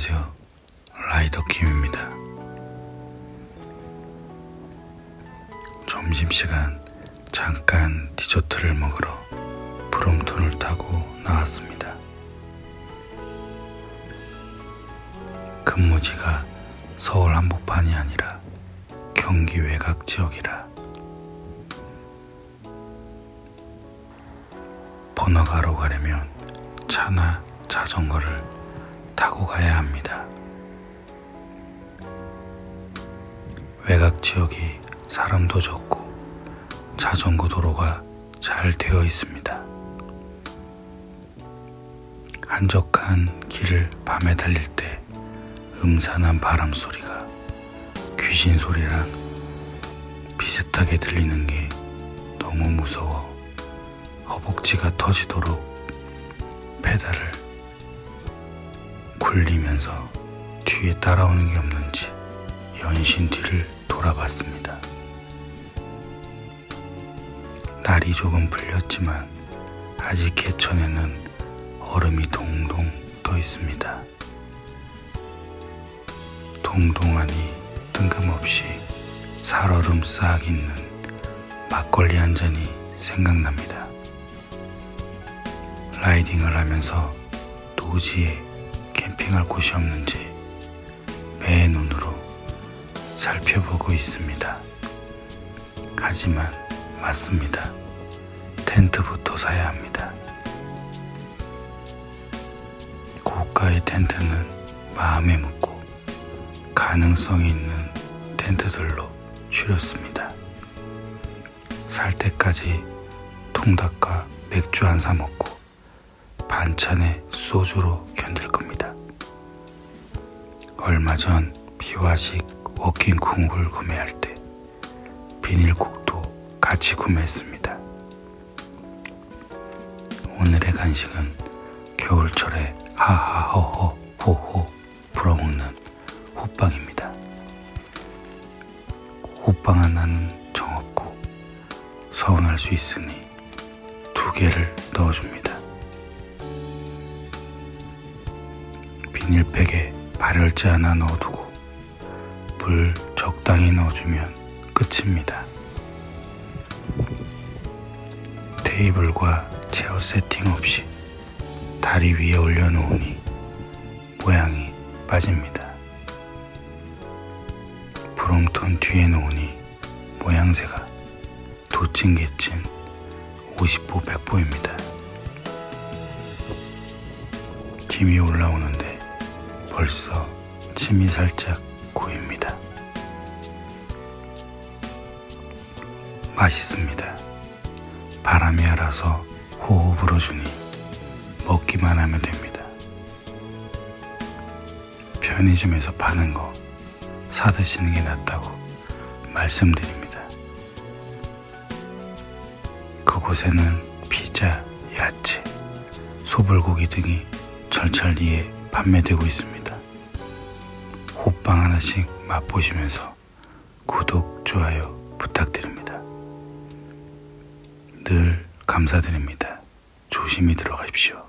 안녕하세요. 라이더 김입니다. 점심시간 잠깐 디저트를 먹으러 브롬톤을 타고 나왔습니다. 근무지가 서울 한복판이 아니라 경기 외곽 지역이라 번화가로 가려면 차나 자전거를 타고 가야 합니다. 외곽 지역이 사람도 적고 자전거 도로가 잘 되어 있습니다. 한적한 길을 밤에 달릴 때 음산한 바람 소리가 귀신 소리랑 비슷하게 들리는 게 너무 무서워 허벅지가 터지도록 페달을 굴리면서 뒤에 따라오는 게 없는지 연신 뒤를 돌아봤습니다. 날이 조금 풀렸지만 아직 개천에는 얼음이 동동 떠 있습니다. 동동하니 뜬금없이 살얼음 싹 있는 막걸리 한 잔이 생각납니다. 라이딩을 하면서 도지에 캠핑할 곳이 없는지 매 눈으로 살펴보고 있습니다. 하지만 맞습니다. 텐트부터 사야 합니다. 고가의 텐트는 마음에 묻고 가능성이 있는 텐트들로 추렸습니다. 살 때까지 통닭과 맥주 한 사 먹고 반찬에 소주로 견딜 겁니다. 얼마 전 비화식 워킹 쿵을 구매할 때 비닐국도 같이 구매했습니다. 오늘의 간식은 겨울철에 하하호호 호호 불어먹는 호빵입니다. 호빵 하나는 정없고 서운할 수 있으니 두 개를 넣어줍니다. 비닐팩에 발열제 하나 넣어두고 물 적당히 넣어주면 끝입니다. 테이블과 체어 세팅 없이 다리 위에 올려놓으니 모양이 빠집니다. 브롬톤 뒤에 놓으니 모양새가 도찐개찐 50보 100보입니다. 김이 올라오는데 벌써 침이 살짝 고입니다. 맛있습니다. 바람이 알아서 호호 불어주니 먹기만 하면 됩니다. 편의점에서 파는 거 사드시는 게 낫다고 말씀드립니다. 그곳에는 피자, 야채, 소불고기 등이 철철리에 판매되고 있습니다. 호빵 하나씩 맛보시면서 구독, 좋아요 부탁드립니다. 늘 감사드립니다. 조심히 들어가십시오.